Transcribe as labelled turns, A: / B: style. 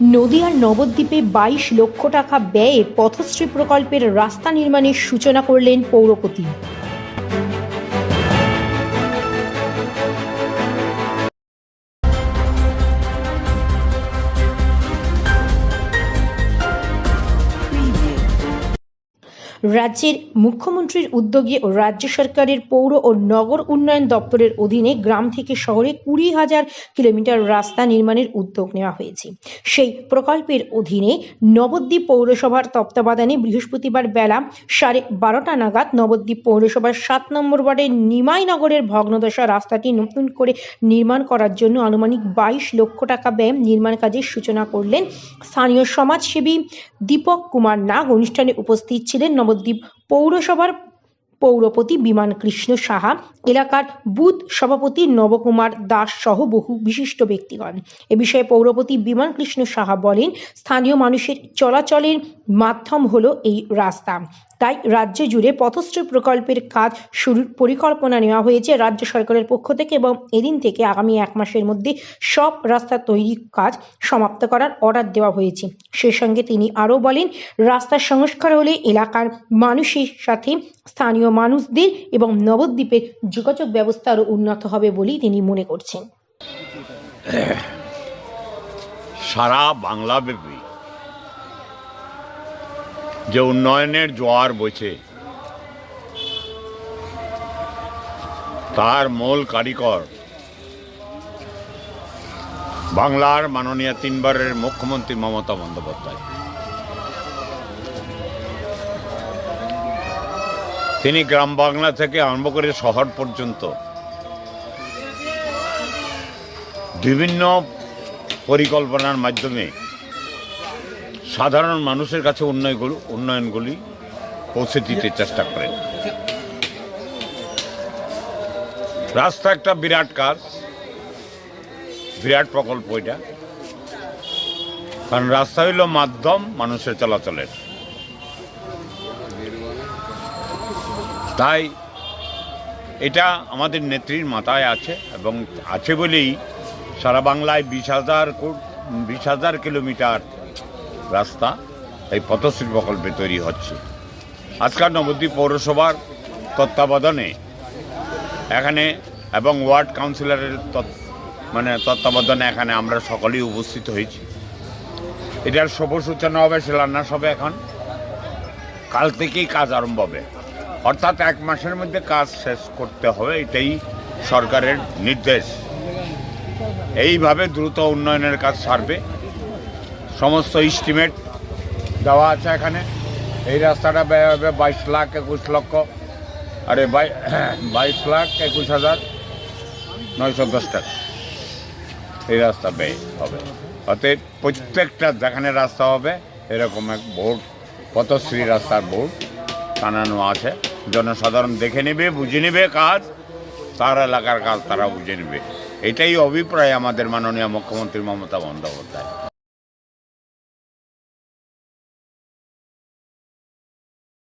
A: নদিয়ার নবদ্বীপে বাইশ লক্ষ টাকা ব্যয়ে পথশ্রী প্রকল্পের রাস্তা নির্মাণের সূচনা করলেন পৌরপতি। রাজ্যের মুখ্যমন্ত্রীর উদ্যোগে ও রাজ্য সরকারের পৌর ও নগর উন্নয়ন দপ্তরের অধীনে গ্রাম থেকে শহরে কুড়ি হাজার কিলোমিটার রাস্তা নির্মাণের উদ্যোগ নেওয়া হয়েছে। সেই প্রকল্পের অধীনে নবদ্বীপ পৌরসভার তত্ত্বাবধানে বৃহস্পতিবার বেলা সাড়ে বারোটা নাগাদ নবদ্বীপ পৌরসভার সাত নম্বর ওয়ার্ডের নিমাইনগরের ভগ্নদশা রাস্তাটি নতুন করে নির্মাণ করার জন্য আনুমানিক বাইশ লক্ষ টাকা ব্যয় নির্মাণ কাজের সূচনা করলেন স্থানীয় সমাজসেবী দীপক কুমার নাগ। অনুষ্ঠানে উপস্থিত ছিলেন নবদ্বীপ পৌরসভার পৌরপতি বিমান কৃষ্ণ সাহা, এলাকার বুথ সভাপতি নবকুমার দাস সহ বহু বিশিষ্ট ব্যক্তিগণ। এ বিষয়ে পৌরপতি বিমান কৃষ্ণ সাহা বলেন, স্থানীয় মানুষের চলাচলের মাধ্যম হলো এই রাস্তা। তাই রাজ্য জুড়ে পথশ্রী প্রকল্পের কাজ শুরুর পরিকল্পনা নেওয়া হয়েছে রাজ্য সরকারের পক্ষ থেকে এবং এদিন থেকে আগামী এক মাসের মধ্যে সব রাস্তা তৈরির কাজ সমাপ্ত করার অর্ডার দেওয়া হয়েছে। সে সঙ্গে তিনি আরও বলেন রাস্তার সংস্কার হলে এলাকার মানুষের সাথে স্থানীয় মানুষদের এবং নবদ্বীপের যোগাযোগ ব্যবস্থা আরও উন্নত হবে বলেই তিনি মনে করছেন।
B: সারা বাংলাব্যাপী যে উন্নয়নের জোয়ার বইছে। তার মূল কারিগর বাংলার মাননীয় তিনবারের মুখ্যমন্ত্রী মমতা বন্দ্যোপাধ্যায়। তিনি গ্রাম বাংলা থেকে আরম্ভ করে শহর পর্যন্ত বিভিন্ন পরিকল্পনার মাধ্যমে সাধারণ মানুষের কাছে উন্নয়নগুলো উন্নয়নগুলি পৌঁছে দিতে চেষ্টা করেন। রাস্তা একটা বিরাট কাজ, বিরাট প্রকল্প এটা। কারণ রাস্তা হইল মাধ্যম মানুষের চলাচলের। তাই এটা আমাদের নেত্রীর মাথায় আছে এবং আছে বলেই সারা বাংলায় বিশ হাজার বিশ হাজার কিলোমিটার রাস্তা, এই পথশ্রী প্রকল্পে তৈরি হচ্ছে। আজকাল নবদ্বীপ পৌরসভার তত্ত্বাবধানে এখানে এবং ওয়ার্ড কাউন্সিলরের মানে তত্ত্বাবধানে এখানে আমরা সকলেই উপস্থিত হয়েছি। এটার শুভ সূচনা হবে, শিলান্যাস হবে এখন। কাল থেকেই কাজ আরম্ভ হবে। অর্থাৎ এক মাসের মধ্যে কাজ শেষ করতে হবে, এটাই সরকারের নির্দেশ। এইভাবে দ্রুত উন্নয়নের কাজ সারবে। সমস্ত ইস্টিমেট দেওয়া আছে এখানে। এই রাস্তাটা ব্যয় হবে বাইশ লাখ একুশ লক্ষ। আরে বাই বাইশ লাখ একুশ হাজার নয়শো দশ টাকা। এই রাস্তা ব্যয় হবে। অতএব প্রত্যেকটা যেখানে রাস্তা হবে, এরকম এক বোর্ড, পথশ্রী রাস্তার বোর্ড টানানো আছে। জনসাধারণ দেখে নেবে, বুঝে নেবে কাজ, তার এলাকার কাজ তারা বুঝে নেবে। এটাই অভিপ্রায় আমাদের মাননীয় মুখ্যমন্ত্রী মমতা বন্দ্যোপাধ্যায়।